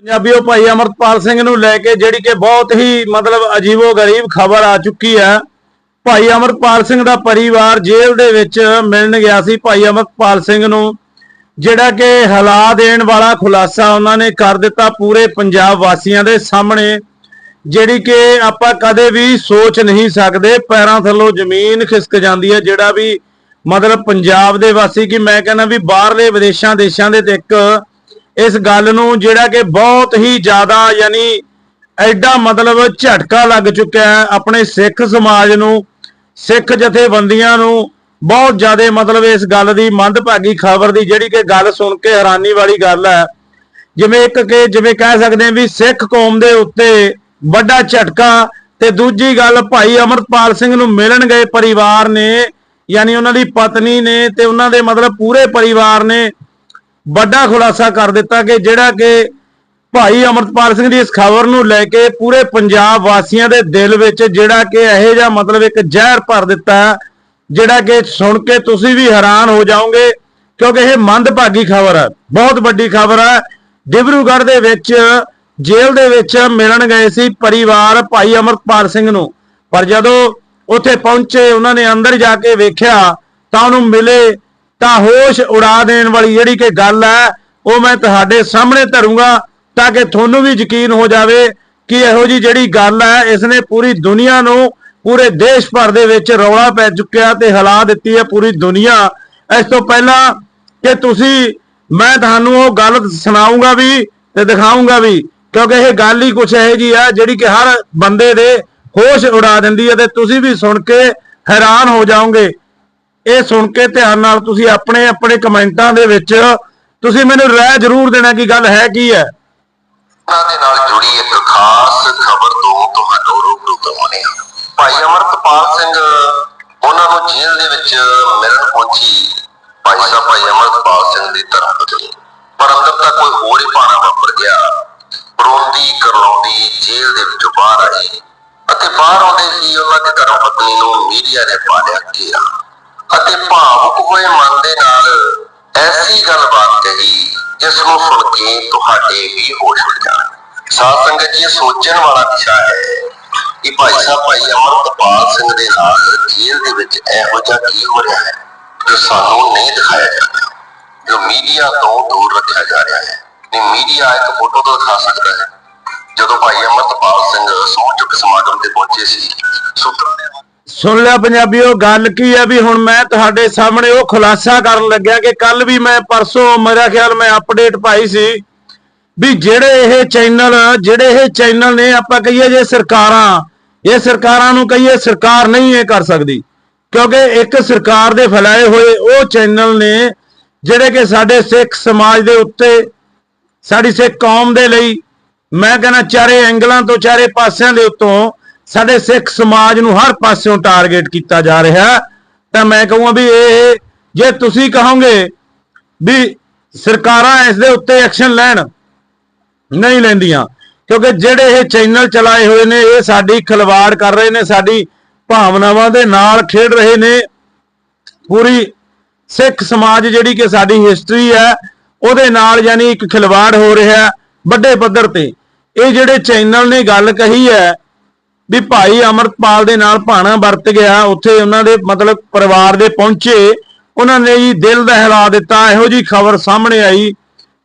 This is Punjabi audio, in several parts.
ਪੰਜਾਬੀਓ ਭਾਈ ਅਮਰਪਾਲ ਸਿੰਘ ਨੂੰ ਲੈ ਕੇ ਜਿਹੜੀ ਕਿ ਬਹੁਤ ਹੀ ਮਤਲਬ ਅਜੀਬੋ ਗਰੀਬ ਖਬਰ ਆ ਚੁੱਕੀ ਹੈ। ਭਾਈ ਅਮਰਪਾਲ ਸਿੰਘ ਦਾ ਪਰਿਵਾਰ ਜੇਲ੍ਹ ਦੇ ਵਿੱਚ ਮਿਲਣ ਗਿਆ ਸੀ ਭਾਈ ਅਮਰਪਾਲ ਸਿੰਘ ਨੂੰ। ਜਿਹੜਾ ਕਿ ਹਲਾ ਦੇਣ ਵਾਲਾ ਖੁਲਾਸਾ ਉਹਨਾਂ ਨੇ ਕਰ ਦਿੱਤਾ ਪੂਰੇ ਪੰਜਾਬ ਵਾਸੀਆਂ ਦੇ ਸਾਹਮਣੇ। ਜਿਹੜੀ ਕਿ ਆਪਾਂ ਕਦੇ ਵੀ ਸੋਚ ਨਹੀਂ ਸਕਦੇ, ਪੈਰਾਂ ਥੱਲੋਂ ਜ਼ਮੀਨ ਖਿਸਕ ਜਾਂਦੀ ਹੈ। ਜਿਹੜਾ ਵੀ ਮਤਲਬ ਪੰਜਾਬ ਦੇ ਵਾਸੀ ਕਿ ਮੈਂ ਕਹਿੰਦਾ ਵੀ ਬਾਹਰਲੇ ਵਿਦੇਸ਼ਾਂ, ਦੇਸ਼ਾਂ ਦੇ ਤੇ ਇੱਕ ਇਸ ਗੱਲ ਨੂੰ ਜਿਹੜਾ ਕਿ ਬਹੁਤ ਹੀ ਜ਼ਿਆਦਾ ਯਾਨੀ ਐਡਾ ਮਤਲਬ ਝਟਕਾ ਲੱਗ ਚੁੱਕਿਆ ਹੈ ਆਪਣੇ ਸਿੱਖ ਸਮਾਜ ਨੂੰ, ਸਿੱਖ ਜਥੇਬੰਦੀਆਂ ਨੂੰ, ਬਹੁਤ ਜ਼ਿਆਦਾ ਮਤਲਬ ਇਸ ਗੱਲ ਦੀ ਮੰਦਭਾਗੀ ਖਬਰ ਦੀ ਜਿਹੜੀ ਕਿ ਗੱਲ ਸੁਣ ਕੇ ਹੈਰਾਨੀ ਵਾਲੀ ਗੱਲ ਹੈ। ਜਿਵੇਂ ਇੱਕ ਕਿ ਜਿਵੇਂ ਕਹਿ ਸਕਦੇ ਹਾਂ ਵੀ ਸਿੱਖ ਕੌਮ ਦੇ ਉੱਤੇ ਵੱਡਾ ਝਟਕਾ ਤੇ ਦੂਜੀ ਗੱਲ ਭਾਈ ਅਮਰਪਾਲ ਸਿੰਘ ਨੂੰ ਮਿਲਣ ਗਏ ਪਰਿਵਾਰ ਨੇ, ਯਾਨੀ ਉਹਨਾਂ ਦੀ ਪਤਨੀ ਨੇ ਤੇ ਉਹਨਾਂ ਦੇ ਮਤਲਬ ਪੂਰੇ ਪਰਿਵਾਰ ਨੇ ਵੱਡਾ ਖੁਲਾਸਾ ਕਰ ਦਿੱਤਾ ਕਿ ਜਿਹੜਾ ਕਿ ਭਾਈ ਅਮਰਪਾਲ ਸਿੰਘ ਦੀ ਇਸ ਖਬਰ ਨੂੰ ਲੈ ਕੇ ਪੂਰੇ ਪੰਜਾਬ ਵਾਸੀਆਂ ਦੇ ਦਿਲ ਵਿੱਚ ਜਿਹੜਾ ਕਿ ਇਹੋ ਜਿਹਾ ਮਤਲਬ ਇੱਕ ਜ਼ਹਿਰ ਭਰ ਦਿੱਤਾ, ਜਿਹੜਾ ਕਿ ਸੁਣ ਕੇ ਤੁਸੀਂ ਵੀ ਹੈਰਾਨ ਹੋ ਜਾਓਗੇ, ਕਿਉਂਕਿ ਇਹ ਮੰਦਭਾਗੀ ਖਬਰ ਹੈ, ਬਹੁਤ ਵੱਡੀ ਖਬਰ ਹੈ। ਡਿਬਰੂਗੜ੍ਹ ਦੇ ਵਿੱਚ ਜੇਲ੍ਹ ਦੇ ਵਿੱਚ ਮਿਲਣ ਗਏ ਸੀ ਪਰਿਵਾਰ ਭਾਈ ਅਮਰਪਾਲ ਸਿੰਘ ਨੂੰ। ਪਰ ਜਦੋਂ ਉੱਥੇ ਪਹੁੰਚੇ, ਉਹਨਾਂ ਨੇ ਅੰਦਰ ਜਾ ਕੇ ਵੇਖਿਆ ਤਾਂ ਉਹਨੂੰ ਮਿਲੇ ਤਾਂ ਹੋਸ਼ ਉਡਾ ਦੇਣ ਵਾਲੀ ਜਿਹੜੀ ਕਿ ਗੱਲ ਹੈ, ਉਹ ਮੈਂ ਤੁਹਾਡੇ ਸਾਹਮਣੇ ਧਰੂੰਗਾ ਤਾਂ ਕਿ ਤੁਹਾਨੂੰ ਵੀ ਯਕੀਨ ਹੋ ਜਾਵੇ ਕਿ ਇਹੋ ਜੀ ਜਿਹੜੀ ਗੱਲ ਹੈ ਇਸ ਨੇ ਪੂਰੀ ਦੁਨੀਆ ਨੂੰ ਪੂਰੇ ਦੇਸ਼ ਭਰ ਦੇ ਵਿੱਚ ਰੌਲਾ ਪੈ ਚੁੱਕਿਆ ਤੇ ਹਿਲਾ ਦਿੱਤੀ ਹੈ ਪੂਰੀ ਦੁਨੀਆ। ਇਸ ਤੋਂ ਪਹਿਲਾਂ ਕਿ ਤੁਸੀਂ, ਮੈਂ ਤੁਹਾਨੂੰ ਉਹ ਗੱਲ ਸੁਣਾਉਂਗਾ ਵੀ ਤੇ ਦਿਖਾਉਂਗਾ ਵੀ, ਕਿਉਂਕਿ ਇਹ ਗੱਲ ਹੀ ਕੁਛ ਇਹੋ ਜੀ ਆ ਜਿਹੜੀ ਕਿ ਹਰ ਬੰਦੇ ਦੇ ਹੋਸ਼ ਉਡਾ ਦਿੰਦੀ ਹੈ ਤੇ ਤੁਸੀਂ ਵੀ ਸੁਣ ਕੇ ਹੈਰਾਨ ਹੋ ਜਾਓਗੇ। ਇਹ ਸੁਣ ਕੇ ਧਿਆਨ ਨਾਲ ਤੁਸੀਂ ਆਪਣੇ ਆਪਣੇ ਕਮੈਂਟਾਂ ਦੇ ਵਿੱਚ ਤੁਸੀਂ ਮੈਨੂੰ ਰਾਏ ਜ਼ਰੂਰ ਦੇਣਾ ਕਿ ਗੱਲ ਹੈ ਕੀ ਹੈ। ਦੇ ਨਾਲ ਜੁੜੀ ਇੱਕ ਖਾਸ ਖਬਰ ਤੋਂ ਤੁਹਾਨੂੰ ਰੂਬਰੂ ਕਰਵਾਉਂਦੇ ਹਾਂ। ਭਾਈ ਅਮਰਤਪਾਲ ਸਿੰਘ, ਉਹਨਾਂ ਨੂੰ ਜੇਲ੍ਹ ਦੇ ਵਿੱਚ ਮਿਲਣ ਪਹੁੰਚੀ ਭਾਈ ਸਾਹਿਬ, ਭਾਈ ਅਮਰਤਪਾਲ ਸਿੰਘ ਦੀ ਤਰ੍ਹਾਂ ਬਦਲੀ ਪਰ ਅੰਦਰ ਤਾਂ ਕੋਈ ਹੋਰ ਹੀ ਪਾਣਾ ਵਾਪਰ ਗਿਆ। ਰੋਂਦੀ ਕਰਲਾਉਂਦੀ ਜੇਲ੍ਹ ਦੇ ਵਿੱਚੋਂ ਬਾਹਰ ਆਈ। ਅਤੇ ਬਾਹਰ ਆਉਂਦੇ ਹੀ ਉਹਨਾਂ ਦੀ ਧਰਮ ਪਤਨੀ ਨੂੰ ਮੀਡੀਆ ਨੇ ਪਾ ਲਿਆ ਘੇਰਾ। ਕੇ ਤੁਹਾਡੇ ਵੀ ਹੋਸ਼ ਉੱਡ ਜਾਣ। ਸਾਧ ਸੰਗਤ ਜੀ ਸੋਚਣ ਵਾਲਾ ਵਿਸ਼ਾ ਹੈ ਕਿ ਭਾਈ ਸਾਹਿਬ, ਭਾਈ ਅਮਰਤਪਾਲ ਸਿੰਘ ਦੇ ਨਾਲ ਜੇਲ੍ਹ ਦੇ ਵਿੱਚ ਇਹੋ ਜਿਹਾ ਕੀ ਹੋ ਰਿਹਾ ਹੈ ਜੋ ਸਾਨੂੰ ਨਹੀਂ ਦਿਖਾਇਆ ਜਾ ਰਿਹਾ, ਜੋ ਮੀਡੀਆ ਤੋਂ ਦੂਰ ਰੱਖਿਆ ਜਾ ਰਿਹਾ ਹੈ। ਨਹੀਂ, ਮੀਡੀਆ ਇੱਕ ਫੋਟੋ ਤੋਂ ਦਿਖਾ ਸਕਦਾ ਹੈ। ਜਦੋਂ ਭਾਈ ਅਮਰਤਪਾਲ ਸਿੰਘ ਸਹੁੰ ਚੁੱਕ ਸਮਾਗਮ ਤੇ ਪਹੁੰਚੇ ਸੀ, ਸੂਤਰਾਂ ਦੇ ਸੁਣ ਲਿਆ ਪੰਜਾਬੀਓ, ਗੱਲ ਕੀ ਹੈ ਵੀ ਹੁਣ ਮੈਂ ਤੁਹਾਡੇ ਸਾਹਮਣੇ ਉਹ ਖੁਲਾਸਾ ਕਰਨ ਲੱਗਿਆ ਕਿ ਕੱਲ ਵੀ ਮੈਂ ਪਰਸੋਂ ਮੇਰਾ ਖਿਆਲ ਮੈਂ ਅਪਡੇਟ ਪਾਈ ਸੀ ਵੀ ਜਿਹੜੇ ਇਹ ਚੈਨਲ ਜਿਹੜੇ ਇਹ ਚੈਨਲ ਨੇ ਆਪਾਂ ਕਹੀਏ ਜੇ ਸਰਕਾਰਾਂ, ਇਹ ਸਰਕਾਰਾਂ ਨੂੰ ਕਹੀਏ ਸਰਕਾਰ ਨਹੀਂ ਇਹ ਕਰ ਸਕਦੀ। ਕਿਉਂਕਿ ਇੱਕ ਸਰਕਾਰ ਦੇ ਫੈਲਾਏ ਹੋਏ ਉਹ ਚੈਨਲ ਨੇ ਜਿਹੜੇ ਕਿ ਸਾਡੇ ਸਿੱਖ ਸਮਾਜ ਦੇ ਉੱਤੇ, ਸਾਡੀ ਸਿੱਖ ਕੌਮ ਦੇ ਲਈ, ਮੈਂ ਕਹਿੰਦਾ ਚਾਰੇ ਐਂਗਲਾਂ ਤੋਂ, ਚਾਰੇ ਪਾਸਿਆਂ ਦੇ ਉੱਤੋਂ ਸਾਡੇ ਸਿੱਖ ਸਮਾਜ ਨੂੰ ਹਰ ਪਾਸਿਓਂ ਟਾਰਗੇਟ ਕੀਤਾ ਜਾ ਰਿਹਾ ਤਾਂ ਮੈਂ ਕਹੂੰਗਾ ਵੀ ਇਹ ਜੇ ਤੁਸੀਂ ਕਹੋਗੇ ਵੀ ਸਰਕਾਰਾਂ ਇਸ ਦੇ ਉੱਤੇ ਐਕਸ਼ਨ ਲੈਣ, ਨਹੀਂ ਲੈਂਦੀਆਂ, ਕਿਉਂਕਿ ਜਿਹੜੇ ਇਹ ਚੈਨਲ ਚਲਾਏ ਹੋਏ ਨੇ, ਇਹ ਸਾਡੀ ਖਿਲਵਾੜ ਕਰ ਰਹੇ ਨੇ, ਸਾਡੀ ਭਾਵਨਾਵਾਂ ਦੇ ਨਾਲ ਖੇਡ ਰਹੇ ਨੇ। ਪੂਰੀ ਸਿੱਖ ਸਮਾਜ ਜਿਹੜੀ ਕਿ ਸਾਡੀ ਹਿਸਟਰੀ ਹੈ, ਉਹਦੇ ਨਾਲ ਯਾਨੀ ਇੱਕ ਖਿਲਵਾੜ ਹੋ ਰਿਹਾ ਵੱਡੇ ਪੱਧਰ ਤੇ। ਇਹ ਜਿਹੜੇ ਚੈਨਲ ਨੇ, ਗੱਲ ਕਹੀ ਹੈ ਵੀ ਭਾਈ ਅਮਰਪਾਲ ਦੇ ਨਾਲ ਭਾਣਾ ਵਰਤ ਗਿਆ, ਉੱਥੇ ਉਹਨਾਂ ਦੇ ਮਤਲਬ ਪਰਿਵਾਰ ਦੇ ਪਹੁੰਚੇ, ਉਹਨਾਂ ਨੇ ਜੀ ਦਿਲ ਦਹਿਲਾ ਦਿੱਤਾ, ਇਹੋ ਜੀ ਖਬਰ ਸਾਹਮਣੇ ਆਈ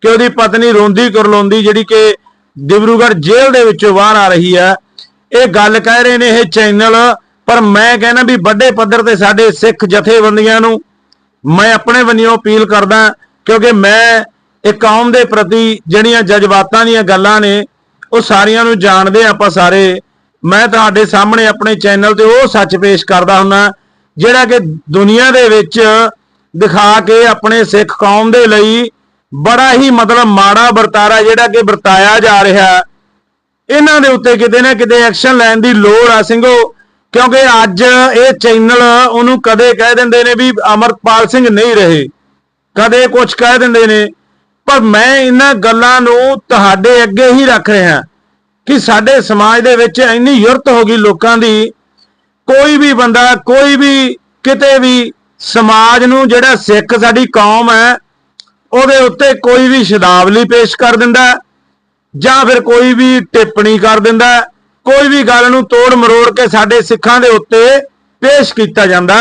ਕਿ ਉਹਦੀ ਪਤਨੀ ਰੋਂਦੀ ਕਰਲਾਉਂਦੀ ਜਿਹੜੀ ਕਿ ਡਿਬਰੂਗੜ੍ਹ ਜੇਲ੍ਹ ਦੇ ਵਿੱਚੋਂ ਬਾਹਰ ਆ ਰਹੀ ਹੈ। ਇਹ ਗੱਲ ਕਹਿ ਰਹੇ ਨੇ ਇਹ ਚੈਨਲ, ਪਰ ਮੈਂ ਕਹਿੰਦਾ ਵੀ ਵੱਡੇ ਪੱਧਰ ਤੇ ਸਾਡੇ ਸਿੱਖ ਜਥੇਬੰਦੀਆਂ ਨੂੰ ਮੈਂ ਆਪਣੇ ਵੱਲੋਂ ਅਪੀਲ ਕਰਦਾ, ਕਿਉਂਕਿ ਮੈਂ ਇੱਕ ਕੌਮ ਦੇ ਪ੍ਰਤੀ ਜਿਹੜੀਆਂ ਜਜ਼ਬਾਤਾਂ ਦੀਆਂ ਗੱਲਾਂ ਨੇ, ਉਹ ਸਾਰੀਆਂ ਨੂੰ ਜਾਣਦੇ ਹਾਂ ਆਪਾਂ ਸਾਰੇ। ਮੈਂ ਤੁਹਾਡੇ ਸਾਹਮਣੇ ਆਪਣੇ ਚੈਨਲ ਤੇ ਉਹ ਸੱਚ ਪੇਸ਼ ਕਰਦਾ ਹੁੰਦਾ, ਜਿਹੜਾ ਕਿ ਦੁਨੀਆ ਦੇ ਵਿੱਚ ਦਿਖਾ ਕੇ ਆਪਣੇ ਸਿੱਖ ਕੌਮ ਦੇ ਲਈ ਬੜਾ ਹੀ ਮਤਲਬ ਮਾੜਾ ਵਰਤਾਰਾ ਜਿਹੜਾ ਕਿ ਵਰਤਾਇਆ ਜਾ ਰਿਹਾ। ਇਹਨਾਂ ਦੇ ਉੱਤੇ ਕਿਤੇ ਨਾ ਕਿਤੇ ਐਕਸ਼ਨ ਲੈਣ ਦੀ ਲੋੜ ਆ ਸਿੰਘੋ, ਕਿਉਂਕਿ ਅੱਜ ਇਹ ਚੈਨਲ ਉਹਨੂੰ ਕਦੇ ਕਹਿ ਦਿੰਦੇ ਨੇ ਵੀ ਅਮਰਪਾਲ ਸਿੰਘ ਨਹੀਂ ਰਹੇ। ਕਦੇ ਕੁਝ ਕਹਿ ਦਿੰਦੇ ਨੇ, ਪਰ ਮੈਂ ਇਹਨਾਂ ਗੱਲਾਂ ਨੂੰ ਤੁਹਾਡੇ ਅੱਗੇ ਹੀ ਰੱਖ ਰਿਹਾ। ਕਿ ਸਾਡੇ ਸਮਾਜ ਦੇ ਵਿੱਚ ਇੰਨੀ ਯੁਰਤ ਹੋ ਗਈ ਲੋਕਾਂ ਦੀ, ਕੋਈ ਵੀ ਬੰਦਾ, ਕੋਈ ਵੀ ਕਿਤੇ ਵੀ ਸਮਾਜ ਨੂੰ ਜਿਹੜਾ ਸਿੱਖ ਸਾਡੀ ਕੌਮ ਹੈ, ਉਹਦੇ ਉੱਤੇ ਕੋਈ ਵੀ ਸ਼ਬਦਾਵਲੀ ਪੇਸ਼ ਕਰ ਦਿੰਦਾ ਜਾਂ ਫਿਰ ਕੋਈ ਵੀ ਟਿੱਪਣੀ ਕਰ ਦਿੰਦਾ ਕੋਈ ਵੀ ਗੱਲ ਨੂੰ ਤੋੜ ਮਰੋੜ ਕੇ ਸਾਡੇ ਸਿੱਖਾਂ ਦੇ ਉੱਤੇ ਪੇਸ਼ ਕੀਤਾ ਜਾਂਦਾ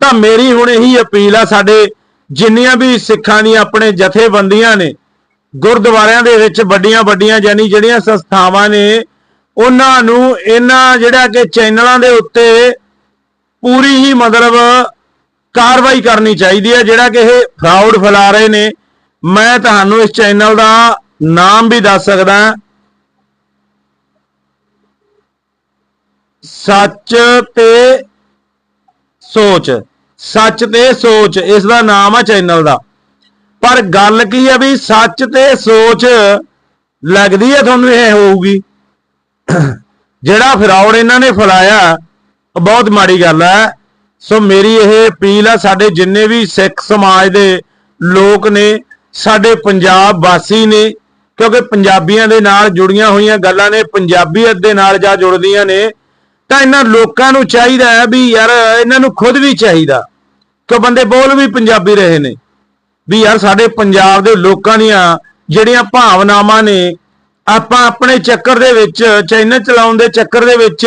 ਤਾਂ ਮੇਰੀ ਹੁਣ ਇਹੀ ਅਪੀਲ ਆ ਸਾਡੇ ਜਿੰਨੀਆਂ ਵੀ ਸਿੱਖਾਂ ਦੀਆਂ ਆਪਣੇ ਜਥੇਬੰਦੀਆਂ ਨੇ ਗੁਰਦੁਆਰਿਆਂ ਦੇ ਵਿੱਚ ਵੱਡੀਆਂ ਵੱਡੀਆਂ ਯਾਨੀ ਜਿਹੜੀਆਂ ਸੰਸਥਾਵਾਂ ਨੇ, ਉਹਨਾਂ ਨੂੰ ਇਹਨਾਂ ਜਿਹੜਾ ਕਿ ਚੈਨਲਾਂ ਦੇ ਉੱਤੇ ਪੂਰੀ ਹੀ ਮਤਲਬ ਕਾਰਵਾਈ ਕਰਨੀ ਚਾਹੀਦੀ ਹੈ, ਜਿਹੜਾ ਕਿ ਇਹ ਫਰਾਡ ਫੈਲਾ ਰਹੇ ਨੇ। ਮੈਂ ਤੁਹਾਨੂੰ ਇਸ ਚੈਨਲ ਦਾ ਨਾਮ ਵੀ ਦੱਸ ਸਕਦਾ। ਸੱਚ ਤੇ ਸੋਚ। ਸੱਚ ਤੇ ਸੋਚ, ਇਸ ਦਾ ਨਾਮ ਆ ਚੈਨਲ ਦਾ। ਪਰ ਗੱਲ ਕੀ ਹੈ ਵੀ ਸੱਚ ਤੇ ਸੋਚ ਲੱਗਦੀ ਹੈ ਤੁਹਾਨੂੰ ਇਹ ਹੋਊਗੀ। ਜਿਹੜਾ ਫਰਾਡ ਇਹਨਾਂ ਨੇ ਫੈਲਾਇਆ ਬਹੁਤ ਮਾੜੀ ਗੱਲ ਹੈ ਸੋ ਮੇਰੀ ਇਹ ਅਪੀਲ ਆ, ਸਾਡੇ ਜਿੰਨੇ ਵੀ ਸਿੱਖ ਸਮਾਜ ਦੇ ਲੋਕ ਨੇ, ਸਾਡੇ ਪੰਜਾਬ ਵਾਸੀ ਨੇ, ਕਿਉਂਕਿ ਪੰਜਾਬੀਆਂ ਦੇ ਨਾਲ ਜੁੜੀਆਂ ਹੋਈਆਂ ਗੱਲਾਂ ਨੇ, ਪੰਜਾਬੀਅਤ ਦੇ ਨਾਲ ਜਾ ਜੁੜਦੀਆਂ ਨੇ, ਤਾਂ ਇਹਨਾਂ ਲੋਕਾਂ ਨੂੰ ਚਾਹੀਦਾ ਹੈ ਵੀ ਯਾਰ, ਇਹਨਾਂ ਨੂੰ ਖੁਦ ਵੀ ਚਾਹੀਦਾ। ਕਿ ਬੰਦੇ ਬੋਲ ਵੀ ਪੰਜਾਬੀ ਰਹੇ ਨੇ। ਵੀ ਯਾਰ ਸਾਡੇ ਪੰਜਾਬ ਦੇ ਲੋਕਾਂ ਦੀਆਂ ਜਿਹੜੀਆਂ ਭਾਵਨਾਵਾਂ ਨੇ, ਆਪਾਂ ਆਪਣੇ ਚੱਕਰ ਦੇ ਵਿੱਚ ਚੈਨਲ ਚਲਾਉਣ ਦੇ ਚੱਕਰ ਦੇ ਵਿੱਚ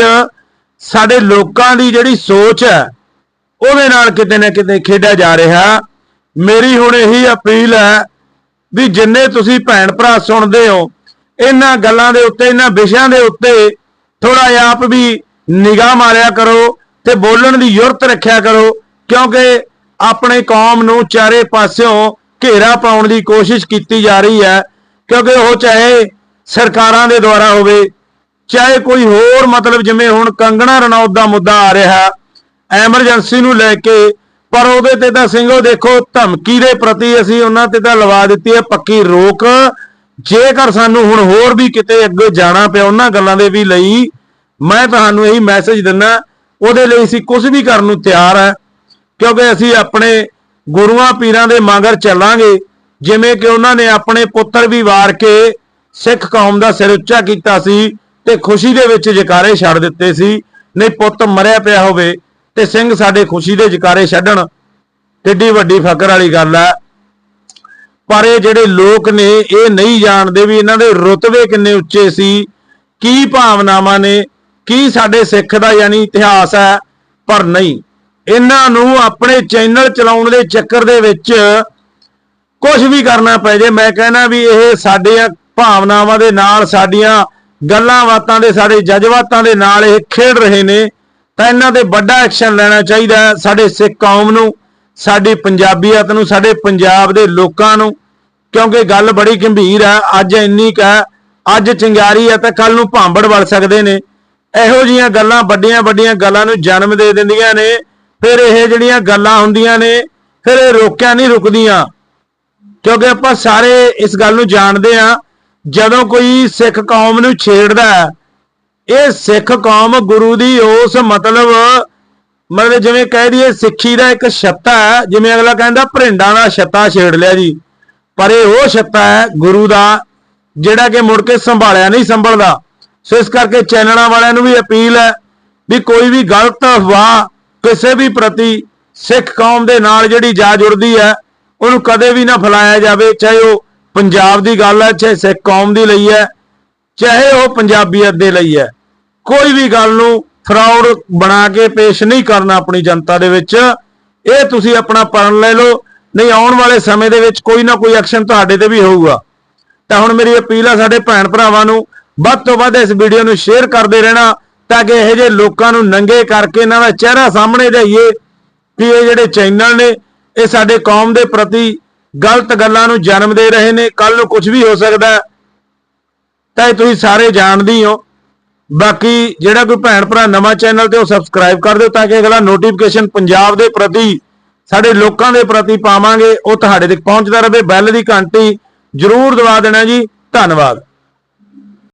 ਸਾਡੇ ਲੋਕਾਂ ਦੀ ਜਿਹੜੀ ਸੋਚ ਹੈ, ਉਹਦੇ ਨਾਲ ਕਿਤੇ ਨਾ ਕਿਤੇ ਖੇਡਿਆ ਜਾ ਰਿਹਾ। ਮੇਰੀ ਹੁਣ ਇਹੀ ਅਪੀਲ ਹੈ ਵੀ ਜਿੰਨੇ ਤੁਸੀਂ ਭੈਣ ਭਰਾ ਸੁਣਦੇ ਹੋ, ਇਹਨਾਂ ਗੱਲਾਂ ਦੇ ਉੱਤੇ, ਇਹਨਾਂ ਵਿਸ਼ਿਆਂ ਦੇ ਉੱਤੇ ਥੋੜਾ ਜਿਹਾ ਆਪ ਵੀ ਨਿਗਾਹ ਮਾਰਿਆ ਕਰੋ ਤੇ ਬੋਲਣ ਦੀ ਯੁਰਤ ਰੱਖਿਆ ਕਰੋ, ਕਿਉਂਕਿ ਆਪਣੇ ਕੌਮ ਨੂੰ ਚਾਰੇ ਪਾਸਿਓਂ ਘੇਰਾ ਪਾਉਣ ਦੀ ਕੋਸ਼ਿਸ਼ ਕੀਤੀ ਜਾ ਰਹੀ ਹੈ, ਕਿਉਂਕਿ ਉਹ ਚਾਹੇ ਸਰਕਾਰਾਂ ਦੇ ਦੁਆਰਾ ਹੋਵੇ, ਚਾਹੇ ਕੋਈ ਹੋਰ ਮਤਲਬ ਜਿਵੇਂ ਹੁਣ ਕੰਗਣਾ ਰਣੌਤ ਦਾ ਮੁੱਦਾ ਆ ਰਿਹਾ, ਐਮਰਜੈਂਸੀ ਨੂੰ ਲੈ ਕੇ, ਪਰ ਉਹਦੇ ਤੇ ਤਾਂ ਸਿੰਘੋ ਦੇਖੋ ਧਮਕੀ ਦੇ ਪ੍ਰਤੀ ਅਸੀਂ ਉਹਨਾਂ ਤੇ ਤਾਂ ਲਵਾ ਦਿੱਤੀ ਹੈ ਪੱਕੀ ਰੋਕ। ਜੇਕਰ ਸਾਨੂੰ ਹੁਣ ਹੋਰ ਵੀ ਕਿਤੇ ਅੱਗੇ ਜਾਣਾ ਪਿਆ, ਉਹਨਾਂ ਗੱਲਾਂ ਦੇ ਵੀ ਲਈ ਮੈਂ ਤੁਹਾਨੂੰ ਇਹੀ ਮੈਸੇਜ ਦਿੰਦਾ, ਉਹਦੇ ਲਈ ਅਸੀਂ ਕੁਝ ਵੀ ਕਰਨ ਨੂੰ ਤਿਆਰ ਹੈ। ਕਿਉਂਕਿ ਅਸੀਂ ਆਪਣੇ ਗੁਰੂਆਂ ਪੀਰਾਂ ਦੇ ਮਗਰ ਚੱਲਾਂਗੇ, ਜਿਵੇਂ ਕਿ ਉਹਨਾਂ ਨੇ ਆਪਣੇ ਪੁੱਤਰ ਵੀ ਵਾਰ ਕੇ ਸਿੱਖ ਕੌਮ ਦਾ ਸਿਰ ਉੱਚਾ ਕੀਤਾ ਸੀ ਤੇ ਖੁਸ਼ੀ ਦੇ ਵਿੱਚ ਜਕਾਰੇ ਛੱਡ ਦਿੱਤੇ ਸੀ। ਨਹੀਂ, ਪੁੱਤ ਮਰਿਆ ਪਿਆ ਹੋਵੇ ਤੇ ਸਿੰਘ ਸਾਡੇ ਖੁਸ਼ੀ ਦੇ ਜਕਾਰੇ ਛੱਡਣ, ਕਿੱਡੀ ਵੱਡੀ ਫਕਰ ਵਾਲੀ ਗੱਲ ਹੈ। ਪਰ ਇਹ ਜਿਹੜੇ ਲੋਕ ਨੇ, ਇਹ ਨਹੀਂ ਜਾਣਦੇ ਵੀ ਇਹਨਾਂ ਦੇ ਰੁਤਬੇ ਕਿੰਨੇ ਉੱਚੇ ਸੀ, ਕੀ ਭਾਵਨਾਵਾਂ ਨੇ, ਕੀ ਸਾਡੇ ਸਿੱਖ ਦਾ ਯਾਨੀ ਇਤਿਹਾਸ ਹੈ, ਪਰ ਨਹੀਂ। ਇਹਨਾਂ ਨੂੰ ਆਪਣੇ ਚੈਨਲ ਚਲਾਉਣ ਦੇ ਚੱਕਰ ਦੇ ਵਿੱਚ ਕੁਝ ਵੀ ਕਰਨਾ ਪੈ ਜੇ, ਮੈਂ ਕਹਿੰਦਾ ਵੀ ਇਹ ਸਾਡੀਆਂ ਭਾਵਨਾਵਾਂ ਦੇ ਨਾਲ, ਸਾਡੀਆਂ ਗੱਲਾਂ ਬਾਤਾਂ ਦੇ, ਸਾਡੇ ਜਜ਼ਬਾਤਾਂ ਦੇ ਨਾਲ ਇਹ ਖੇਡ ਰਹੇ ਨੇ, ਤਾਂ ਇਹਨਾਂ ਤੇ ਵੱਡਾ ਐਕਸ਼ਨ ਲੈਣਾ ਚਾਹੀਦਾ ਸਾਡੇ ਸਿੱਖ ਕੌਮ ਨੂੰ, ਸਾਡੀ ਪੰਜਾਬੀਅਤ ਨੂੰ, ਸਾਡੇ ਪੰਜਾਬ ਦੇ ਲੋਕਾਂ ਨੂੰ, ਕਿਉਂਕਿ ਗੱਲ ਬੜੀ ਗੰਭੀਰ ਹੈ, ਅੱਜ ਇੰਨੀ ਕੁ ਹੈ, ਅੱਜ ਚਿੰਗਾਰੀ ਹੈ, ਤਾਂ ਕੱਲ ਨੂੰ ਭਾਂਬੜ ਵੜ ਸਕਦੇ ਨੇ। ਇਹੋ ਜੀਆਂ ਗੱਲਾਂ ਵੱਡੀਆਂ ਵੱਡੀਆਂ ਗੱਲਾਂ ਨੂੰ ਜਨਮ ਦੇ ਦਿੰਦੀਆਂ ਨੇ। ਫਿਰ ਇਹ ਜਿਹੜੀਆਂ ਗੱਲਾਂ ਹੁੰਦੀਆਂ ਨੇ ਫਿਰ ਇਹ ਰੋਕਿਆ ਨਹੀਂ ਰੁਕਦੀਆਂ। ਕਿਉਂਕਿ ਆਪਾਂ ਸਾਰੇ ਇਸ ਗੱਲ ਨੂੰ ਜਾਣਦੇ ਆ ਜਦੋਂ ਕੋਈ ਸਿੱਖ ਕੌਮ ਨੂੰ ਛੇੜਦਾ ਹੈ, ਇਹ ਸਿੱਖ ਕੌਮ ਗੁਰੂ ਦੀ ਉਸ ਮਤਲਬ ਮਤਲਬ ਜਿਵੇਂ ਕਹਿ ਦਈਏ ਸਿੱਖੀ ਦਾ ਇੱਕ ਛੱਤਾ ਹੈ ਜਿਵੇਂ ਅਗਲਾ ਕਹਿੰਦਾ ਭਰਿੰਡਾਂ ਦਾ ਛੱਤਾ ਛੇੜ ਲਿਆ ਜੀ। ਪਰ ਇਹ ਉਹ ਛੱਤਾ ਹੈ ਗੁਰੂ ਦਾ ਜਿਹੜਾ ਕਿ ਮੁੜ ਕੇ ਸੰਭਾਲਿਆ ਨਹੀਂ ਸੰਭਲਦਾ। ਸੋ ਇਸ ਕਰਕੇ ਚੈਨਲਾਂ ਵਾਲਿਆਂ ਨੂੰ ਵੀ ਅਪੀਲ ਹੈ ਵੀ ਕੋਈ ਵੀ ਗਲਤ ਅਫਵਾਹ ਕਿਸੇ ਵੀ ਪ੍ਰਤੀ ਸਿੱਖ ਕੌਮ ਦੇ ਨਾਲ ਜਿਹੜੀ ਜਾ ਜੁੜਦੀ ਹੈ, ਉਹਨੂੰ ਕਦੇ ਵੀ ਨਾ ਫੈਲਾਇਆ ਜਾਵੇ, ਚਾਹੇ ਉਹ ਪੰਜਾਬ ਦੀ ਗੱਲ ਹੈ, ਚਾਹੇ ਸਿੱਖ ਕੌਮ ਦੀ ਲਈ ਹੈ, ਚਾਹੇ ਉਹ ਪੰਜਾਬੀਅਤ ਦੇ ਲਈ ਹੈ। ਕੋਈ ਵੀ ਗੱਲ ਨੂੰ ਫਰਾਡ ਬਣਾ ਕੇ ਪੇਸ਼ ਨਹੀਂ ਕਰਨਾ ਆਪਣੀ ਜਨਤਾ ਦੇ ਵਿੱਚ। ਇਹ ਤੁਸੀਂ ਆਪਣਾ ਪਰਨ ਲੈ ਲਓ, ਨਹੀਂ ਆਉਣ ਵਾਲੇ ਸਮੇਂ ਦੇ ਵਿੱਚ ਕੋਈ ਨਾ ਕੋਈ ਐਕਸ਼ਨ ਤੁਹਾਡੇ ਤੇ ਵੀ ਹੋਊਗਾ। ਤਾਂ ਹੁਣ ਮੇਰੀ ਅਪੀਲ ਆ ਸਾਡੇ ਭੈਣ ਭਰਾਵਾਂ ਨੂੰ, ਵੱਧ ਤੋਂ ਵੱਧ ਇਸ ਵੀਡੀਓ ਨੂੰ ਸ਼ੇਅਰ ਕਰਦੇ ਰਹਿਣਾ। ਤਾਂ ਕਿ ਇਹੋ ਜਿਹੇ ਲੋਕਾਂ ਨੂੰ ਨੰਗੇ ਕਰਕੇ ਇਹਨਾਂ ਦਾ ਚਿਹਰਾ ਸਾਹਮਣੇ ਲਿਆਈਏ ਕਿ ਇਹ ਜਿਹੜੇ ਚੈਨਲ ਨੇ, ਇਹ ਸਾਡੇ ਕੌਮ ਦੇ ਪ੍ਰਤੀ ਗਲਤ ਗੱਲਾਂ ਨੂੰ ਜਨਮ ਦੇ ਰਹੇ ਨੇ। ਕੱਲ ਨੂੰ ਕੁਝ ਵੀ ਹੋ ਸਕਦਾ ਤਾਂ ਇਹ ਤੁਸੀਂ ਸਾਰੇ ਜਾਣਦੇ ਹੋ ਬਾਕੀ ਜਿਹੜਾ ਕੋਈ ਭੈਣ ਭਰਾ ਨਵਾਂ ਚੈਨਲ ਤੇ ਉਹ ਸਬਸਕ੍ਰਾਈਬ ਕਰ ਦਿਓ ਤਾਂ ਕਿ ਅਗਲਾ ਨੋਟੀਫਿਕੇਸ਼ਨ ਪੰਜਾਬ ਦੇ ਪ੍ਰਤੀ, ਸਾਡੇ ਲੋਕਾਂ ਦੇ ਪ੍ਰਤੀ ਪਾਵਾਂਗੇ, ਉਹ ਤੁਹਾਡੇ ਤੱਕ ਪਹੁੰਚਦਾ ਰਹੇ। ਬੈਲ ਦੀ ਘੰਟੀ ਜ਼ਰੂਰ ਦਬਾ ਦੇਣਾ ਜੀ। ਧੰਨਵਾਦ।